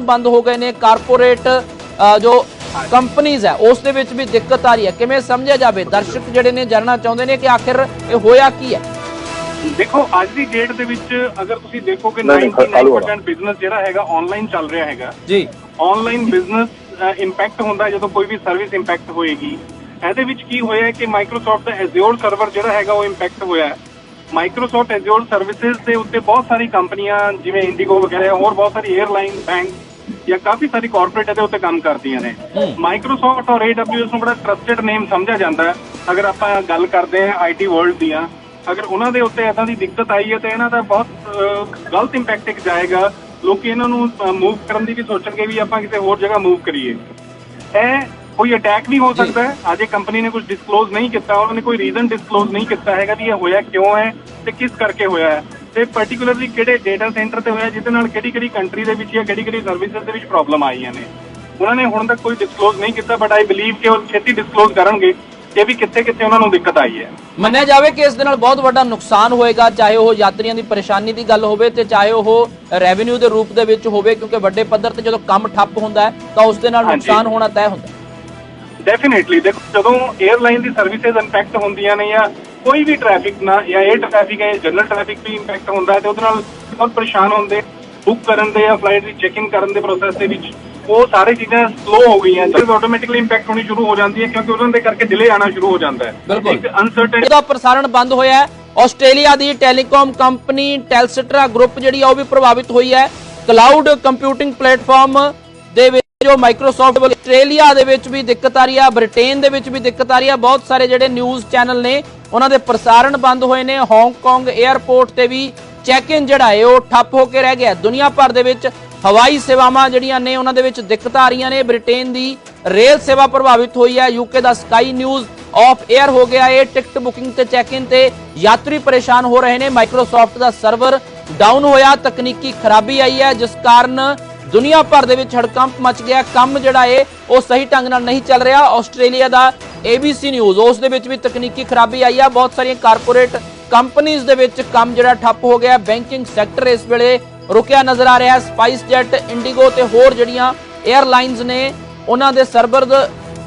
ਬੰਦ ਹੋ ਗਏ ਨੇ ਕਾਰਪੋਰੇਟ ਜੋ ਕੰਪਨੀਆਂ ਹੈ ਉਸ ਦੇ ਵਿੱਚ ਵੀ ਦਿੱਕਤ ਆ ਰਹੀ ਹੈ। ਕਿਵੇਂ ਸਮਝਿਆ ਜਾਵੇ? ਦਰਸ਼ਕ ਜਿਹੜੇ ਨੇ ਜਾਣਨਾ ਚਾਹੁੰਦੇ ਨੇ ਕਿ ਆਖਿਰ ਇਹ ਹੋਇਆ ਕੀ ਹੈ? ਦੇਖੋ ਅੱਜ ਦੀ ਡੇਟ ਦੇ ਵਿੱਚ ਅਗਰ ਤੁਸੀਂ ਦੇਖੋ ਕਿ ਨਹੀਂ, ਨਹੀਂ, ਚਾਲੂ ਹੋਣਾ। 99% ਬਿਜ਼ਨਸ ਜਿਹੜਾ ਹੈਗਾ ਆਨਲਾਈਨ ਚੱਲ ਰਿਹਾ ਹੈਗਾ। ਜੀ। ਆਨਲਾਈਨ ਬਿਜ਼ਨਸ ਇੰਪੈਕਟ ਹੁੰਦਾ ਜਦੋਂ ਕੋਈ ਵੀ ਸਰਵਿਸ ਇੰਪੈਕਟ ਹੋਏਗੀ। ਇਹਦੇ ਵਿੱਚ ਕੀ ਹੋਇਆ ਕਿ ਮਾਈਕਰੋਸਾਫਟ ਦਾ ਐਜ਼ਿਓਰ ਸਰਵਰ ਜਿਹੜਾ ਹੈਗਾ ਉਹ ਇੰਪੈਕਟ ਹੋਇਆ ਹੈ। ਮਾਈਕਰੋਸਾਫਟ ਐਜ਼ਿਓਰ ਸਰਵਿਸਿਜ਼ ਦੇ ਉੱਤੇ ਬਹੁਤ ਸਾਰੀ ਕੰਪਨੀਆਂ ਜਿਵੇਂ ਇੰਡੀਗੋ ਵਗੈਰਾ ਹੋਰ ਬਹੁਤ ਸਾਰੀ 에ਅਰਲਾਈਨ ਬੈਂਕ ਜਾਂ ਕਾਫੀ ਸਾਰੀ ਕਾਰਪੋਰੇਟ ਇਹਦੇ ਉੱਤੇ ਕੰਮ ਕਰਦੀਆਂ ਨੇ। ਮਾਈਕਰੋਸਾਫਟ ਔਰ AWS ਨੂੰ ਬੜਾ ਟਰਸਟਡ ਨੇਮ ਸਮਝਿਆ ਜਾਂਦਾ ਹੈ। ਅਗਰ ਆਪਾਂ ਗੱਲ ਕਰਦੇ ਹਾਂ ਆਈਟੀ ਵਰਲਡ ਦੀਆਂ ਅਗਰ ਉਹਨਾਂ ਦੇ ਉੱਤੇ ਇਦਾਂ ਦੀ ਦਿੱਕਤ ਆਈ ਹੈ ਤੇ ਇਹਨਾਂ ਦਾ ਬਹੁਤ ਗਲਤ ਇੰਪੈਕਟ ਇੱਕ ਜਾਏਗਾ। ਲੋਕੀ ਇਹਨਾਂ ਨੂੰ ਮੂਵ ਕਰਨ ਦੀ ਵੀ ਸੋਚਣਗੇ ਵੀ ਆਪਾਂ ਕਿਸੇ ਹੋਰ ਜਗ੍ਹਾ ਮੂਵ ਕਰੀਏ। ਇਹ ਕੋਈ ਅਟੈਕ ਵੀ ਹੋ ਸਕਦਾ ਹੈ ਅਜੇ ਕੰਪਨੀ ਨੇ ਕੁਝ ਡਿਸਕਲੋਜ਼ ਨਹੀਂ ਕੀਤਾ ਉਹਨਾਂ ਨੇ ਕੋਈ ਰੀਜ਼ਨ ਡਿਸਕਲੋਜ਼ ਨਹੀਂ ਕੀਤਾ ਹੈਗਾ ਵੀ ਇਹ ਹੋਇਆ ਕਿਉਂ ਹੈ ਤੇ ਕਿਸ ਕਰਕੇ ਹੋਇਆ ਹੈ ਤੇ ਪਾਰਟਿਕੂਲਰਲੀ ਕਿਹੜੇ ਡਾਟਾ ਸੈਂਟਰ ਤੇ ਹੋਇਆ ਜਿਹਦੇ ਨਾਲ ਕਿਹੜੀ ਕਿਹੜੀ ਕੰਟਰੀ ਦੇ ਵਿੱਚ ਜਾਂ ਕਿਹੜੀ ਕਿਹੜੀ ਸਰਵਿਸਿਜ਼ ਦੇ ਵਿੱਚ ਪ੍ਰੋਬਲਮ ਆਈਆਂ ਨੇ ਉਹਨਾਂ ਨੇ ਹੁਣ ਤੱਕ ਕੋਈ ਡਿਸਕਲੋਜ਼ ਨਹੀਂ ਕੀਤਾ ਬਟ ਆਈ ਬਲੀਵ ਕਿ ਉਹ ਛੇਤੀ ਡਿਸਕਲੋਜ਼ ਕਰਨਗੇ ਕਿ ਵੀ ਕਿੱਥੇ ਕਿੱਥੇ ਉਹਨਾਂ ਨੂੰ ਦਿੱਕਤ ਆਈ ਹੈ ਮੰਨਿਆ ਜਾਵੇ ਕਿ ਇਸ ਦੇ ਨਾਲ ਬਹੁਤ ਵੱਡਾ ਨੁਕਸਾਨ ਹੋਏਗਾ ਚਾਹੇ ਉਹ ਯਾਤਰੀਆਂ ਦੀ ਪਰੇਸ਼ਾਨੀ ਦੀ ਗੱਲ ਹੋਵੇ ਤੇ ਚਾਹੇ ਉਹ ਰੈਵਨਿਊ ਦੇ ਰੂਪ ਦੇ ਵਿੱਚ ਹੋਵੇ ਕਿਉਂਕਿ ਵੱਡੇ ਪੱਧਰ ਤੇ ਜਦੋਂ ਕੰਮ ਠੱਪ ਹੁੰਦਾ ਹੈ ਤਾਂ ਉਸ ਦੇ ਨਾਲ। ਨੁਕਸਾਨ ਹੋਣਾ ਤੈਅ ਹੁੰਦਾ ਹੈ। ਡੈਫੀਨਿਟਲੀ ਦੇਖੋ ਜਦੋਂ 에ਅਰਲਾਈਨ ਦੀ ਸਰਵਿਸਿਜ਼ ਇੰਪੈਕਟ ਹੁੰਦੀਆਂ ਨੇ ਜਾਂ ਕੋਈ ਵੀ ਟ੍ਰੈਫਿਕ ਨਾ ਜਾਂ 에ਅਰ ਟ੍ਰੈਫਿਕ ਹੈ ਜਨਰਲ ਟ੍ਰੈਫਿਕ ਵੀ ਇੰਪੈਕਟ ਹੁੰਦਾ ਹੈ ਤੇ ਉਹਦੇ ਨਾਲ ਬਹੁਤ ਪਰੇਸ਼ਾਨ ਹੁੰਦੇ ਬੁੱਕ ਕਰਨ ਦੇ ਜਾਂ ਫਲਾਈਟ ਦੀ ਚੈੱਕ ਇਨ ਕਰਨ ਦੇ ਪ੍ਰੋਸੈਸ ਦੇ ਵਿੱਚ ਉਹ ਸਾਰੀ ਚੀਜ਼ਾਂ ਸਲੋ ਹੋ ਗਈਆਂ। ਜਦੋਂ ਆਟੋਮੈਟਿਕਲੀ ਇੰਪੈਕਟ ਹੋਣੀ ਸ਼ੁਰੂ ਹੋ ਜਾਂਦੀ ਹੈ ਕਿਉਂਕਿ ਉਹਨਾਂ ਦੇ ਕਰਕੇ ਡਿਲੇ ਆਣਾ ਸ਼ੁਰੂ ਹੋ ਜਾਂਦਾ ਹੈ। ਬਿਲਕੁਲ। ਇੱਕ ਅਨਸਰਟਨ ਇਹਦਾ ਪ੍ਰਸਾਰਣ ਬੰਦ ਹੋਇਆ ਹੈ ਆਸਟ੍ਰੇਲੀਆ ਦੀ ਟੈਲੀਕਾਮ ਕੰਪਨੀ ਟੈਲਸਟਰਾ ਗਰੁੱਪ ਜਿਹੜੀ ਆ ਉਹ ਵੀ ਪ੍ਰਭਾਵਿਤ ਹੋਈ ਹੈ। ਕਲਾਊਡ ਕੰਪਿਊਟਿੰਗ ਪਲੇਟਫਾਰਮ ਦੇ ਜੋ ਮਾਈਕਰੋਸਾਫਟ ਵੱਲ ਆਸਟ੍ਰੇਲੀਆ ਦੇ ਵਿੱਚ ਵੀ ਦਿੱਕਤ ਆ ਰਹੀ ਹੈ ਬ੍ਰਿਟੇਨ ਦੇ ਵਿੱਚ ਵੀ ਦਿੱਕਤ ਆ ਰਹੀ ਹੈ ਬਹੁਤ ਸਾਰੇ ਜਿਹੜੇ ਨਿਊਜ਼ ਚੈਨਲ ਨੇ, ਉਹਨਾਂ ਦੇ ਪ੍ਰਸਾਰਣ ਬੰਦ ਹੋਏ ਨੇ। ਹਾਂਗਕਾਂਗ 에ਅਰਪੋਰਟ ਤੇ ਵੀ ਚੈੱਕ ਇਨ ਜਿਹੜਾ ਹੈ, ਉਹ ਠੱਪ ਹੋ ਕੇ ਰਹਿ ਗਿਆ। ਦੁਨੀਆ ਭਰ ਦੇ ਵਿੱਚ ਹਵਾਈ ਸੇਵਾਵਾਂ ਜਿਹੜੀਆਂ ਨੇ, ਉਹਨਾਂ ਦੇ ਵਿੱਚ ਦਿੱਕਤਾਂ ਆ ਰਹੀਆਂ ਨੇ। ਬ੍ਰਿਟੇਨ ਦੀ ਰੇਲ ਸੇਵਾ ਪ੍ਰਭਾਵਿਤ ਹੋਈ ਹੈ ਯੂਕੇ ਦਾ ਸਕਾਈ ਨਿਊਜ਼ ਆਫ 에ਅਰ ਹੋ ਗਿਆ। ਇਹ ਟਿਕਟ ਬੁਕਿੰਗ ਤੇ ਚੈੱਕ ਇਨ ਤੇ ਯਾਤਰੀ ਪਰੇਸ਼ਾਨ ਹੋ ਰਹੇ ਨੇ। ਮਾਈਕਰੋਸਾਫਟ ਦਾ ਸਰਵਰ ਡਾਊਨ ਹੋਇਆ। ਤਕਨੀਕੀ ਖਰਾਬੀ ਆਈ ਹੈ, ਜਿਸ ਕਾਰਨ ਦੁਨੀਆ ਭਰ ਦੇ ਵਿੱਚ ਹੜਕੰਪ ਮਚ ਗਿਆ ਕੰਮ ਜਿਹੜਾ ਏ, ਉਹ ਸਹੀ ਢੰਗ ਨਾਲ ਨਹੀਂ ਚੱਲ ਰਿਹਾ। ਆਸਟ੍ਰੇਲੀਆ ਦਾ ABC ਨਿਊਜ਼ ਉਸ ਦੇ ਵਿੱਚ ਵੀ ਤਕਨੀਕੀ ਖਰਾਬੀ ਆਈ ਆ। ਬਹੁਤ ਸਾਰੀਆਂ ਕਾਰਪੋਰੇਟ ਕੰਪਨੀਆਂ ਦੇ ਵਿੱਚ ਕੰਮ ਜਿਹੜਾ ਠੱਪ ਹੋ ਗਿਆ। ਬੈਂਕਿੰਗ ਸੈਕਟਰ ਇਸ ਵੇਲੇ ਰੁਕਿਆ ਨਜ਼ਰ ਆ ਰਿਹਾ। ਸਪਾਈਸ ਜੈਟ ਇੰਡੀਗੋ ਤੇ ਹੋਰ ਜਿਹੜੀਆਂ 에ਅਰਲਾਈਨਸ ਨੇ, ਉਹਨਾਂ ਦੇ ਸਰਵਰ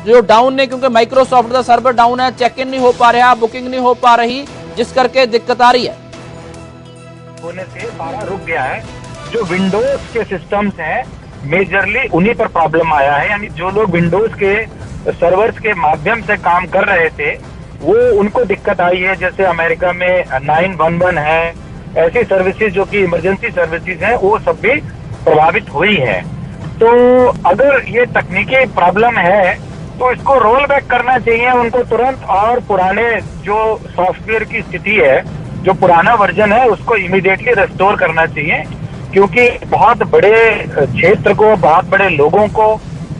ਜੋ ਡਾਊਨ ਨੇ, ਕਿਉਂਕਿ ਮਾਈਕਰੋਸਾਫਟ ਦਾ ਸਰਵਰ ਡਾਊਨ ਹੈ ਚੈੱਕ ਇਨ ਨਹੀਂ ਹੋ ਪਾ ਰਿਹਾ ਬੁਕਿੰਗ ਨਹੀਂ ਹੋ ਪਾ ਰਹੀ, ਜਿਸ ਕਰਕੇ ਦਿੱਕਤ ਆ ਰਹੀ ਹੈ। होने से पारा रुक गया है जो विंडोज़ के सिस्टम्स हैं मेजरली उन्हीं पर प्रॉब्लम आया है। यानी जो लोग विंडोज़ के सर्वर्स के माध्यम से काम कर रहे थे, वो उनको दिक्कत आई है। जैसे अमेरिका में 911 है, ऐसी सर्विसेज़ जो कि इमरजेंसी सर्विसेज़ हैं, वो सब भी प्रभावित हुई है। तो अगर ये तकनीकी प्रॉब्लम है तो इसको रोल बैक करना चाहिए उनको तुरंत। और पुराने जो सॉफ्टवेयर की स्थिति है, जो पुराना वर्जन है, उसको इमीडिएटली रेस्टोर करना चाहिए। क्योंकि बहुत बड़े क्षेत्र को, बहुत बड़े लोगों को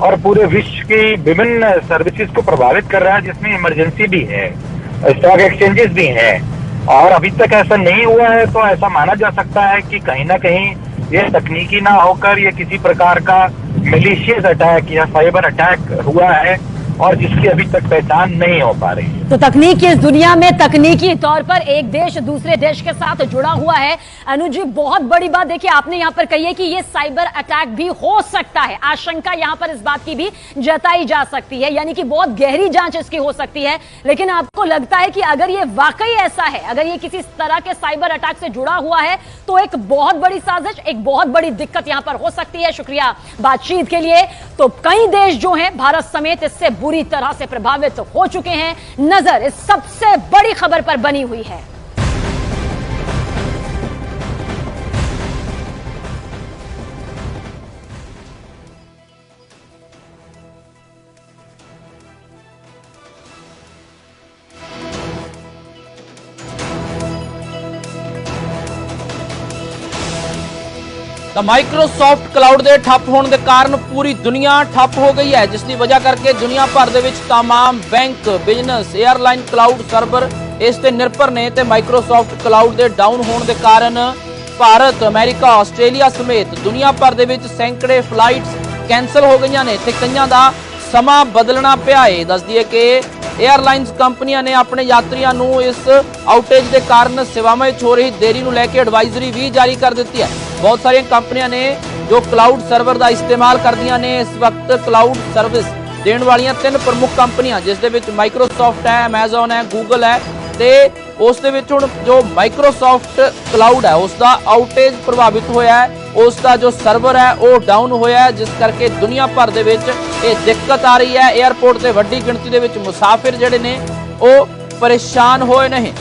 और पूरे विश्व की विभिन्न सर्विसेज़ को प्रभावित कर रहा है, जिसमें इमरजेंसी भी है स्टॉक एक्सचेंजेस भी हैं। और अभी तक ऐसा नहीं हुआ है तो ऐसा माना जा सकता है कि कहीं ना कहीं ये तकनीकी ना होकर ये किसी प्रकार का मिलिशियस अटैक या साइबर अटैक हुआ है और जिसकी अभी तक पहचान नहीं हो पा रही है। तो तकनीक की इस दुनिया में, तकनीकी तौर पर एक देश दूसरे देश के साथ जुड़ा हुआ है। अनुज जी, बहुत बड़ी बात देखिए, आपने यहाँ पर कही है कि ये साइबर अटैक भी हो सकता है। आशंका यहाँ पर इस बात की भी जताई जा सकती है, यानी कि बहुत गहरी जाँच इसकी हो सकती है। लेकिन आपको लगता है कि अगर ये वाकई ऐसा है, अगर ये किसी तरह के साइबर अटैक से जुड़ा हुआ है तो एक बहुत बड़ी साजिश, एक बहुत बड़ी दिक्कत यहाँ पर हो सकती है। शुक्रिया बातचीत के लिए। तो कई देश जो है, भारत समेत इससे बुरी तरह से प्रभावित हो चुके हैं। नजर इस सबसे बड़ी खबर पर बनी हुई है ਤਾਂ ਮਾਈਕਰੋਸਾਫਟ ਕਲਾਊਡ ਦੇ ਠੱਪ ਹੋਣ ਦੇ ਕਾਰਨ ਪੂਰੀ ਦੁਨੀਆ ਠੱਪ ਹੋ ਗਈ ਹੈ, ਜਿਸ ਦੀ ਵਜ੍ਹਾ ਕਰਕੇ ਦੁਨੀਆ ਭਰ ਦੇ ਵਿੱਚ ਤਮਾਮ bank business airline cloud server ਇਸ ਤੇ ਨਿਰਭਰ ਨੇ ਤੇ ਮਾਈਕਰੋਸਾਫਟ ਕਲਾਊਡ ਦੇ ਡਾਊਨ ਹੋਣ ਦੇ ਕਾਰਨ ਭਾਰਤ, ਅਮਰੀਕਾ, ਆਸਟ੍ਰੇਲੀਆ ਸਮੇਤ ਦੁਨੀਆ ਭਰ ਦੇ ਵਿੱਚ ਸੈਂਕੜੇ ਫਲਾਈਟਸ ਕੈਨਸਲ ਹੋ ਗਈਆਂ ਨੇ। ਤੇ ਕਈਆਂ ਦਾ ਸਮਾਂ ਬਦਲਣਾ ਪਿਆ ਏ। ਦੱਸਦੀ ਹੈ ਕਿ 에ਅਰਲਾਈਨਸ ਕੰਪਨੀਆਂ ਨੇ ਆਪਣੇ ਯਾਤਰੀਆਂ ਨੂੰ ਇਸ ਆਊਟੇਜ ਦੇ ਕਾਰਨ ਸੇਵਾਵਾਂ ਵਿੱਚ ਹੋ ਰਹੀ ਦੇਰੀ ਨੂੰ ਲੈ ਕੇ ਐਡਵਾਈਜ਼ਰੀ ਵੀ ਜਾਰੀ ਕਰ ਦਿੱਤੀ ਹੈ। ਬਹੁਤ ਸਾਰੀਆਂ ਕੰਪਨੀਆਂ ਨੇ ਜੋ ਕਲਾਊਡ ਸਰਵਰ ਦਾ ਇਸਤੇਮਾਲ ਕਰਦੀਆਂ ਨੇ। ਇਸ ਵਕਤ ਕਲਾਊਡ ਸਰਵਿਸ ਦੇਣ ਵਾਲੀਆਂ ਤਿੰਨ ਪ੍ਰਮੁੱਖ ਕੰਪਨੀਆਂ, ਜਿਸ ਦੇ ਵਿੱਚ ਮਾਈਕਰੋਸਾਫਟ ਹੈ, Amazon ਹੈ, Google ਹੈ ਤੇ ਉਸ ਦੇ ਵਿੱਚ ਹੁਣ ਜੋ ਮਾਈਕਰੋਸਾਫਟ ਕਲਾਊਡ ਹੈ ਉਸ ਦਾ ਆਊਟੇਜ ਪ੍ਰਭਾਵਿਤ ਹੋਇਆ ਹੈ। ਉਸ ਦਾ ਜੋ ਸਰਵਰ ਹੈ, ਉਹ ਡਾਊਨ ਹੋਇਆ ਜਿਸ ਕਰਕੇ ਦੁਨੀਆ ਭਰ ਦੇ ਵਿੱਚ ਇਹ ਦਿੱਕਤ ਆ ਰਹੀ ਹੈ। 에ਅਰਪੋਰਟ ਤੇ ਵੱਡੀ ਗਿਣਤੀ ਦੇ ਵਿੱਚ ਮੁਸਾਫਿਰ ਜਿਹੜੇ ਨੇ, ਉਹ ਪਰੇਸ਼ਾਨ ਹੋਏ ਨੇ।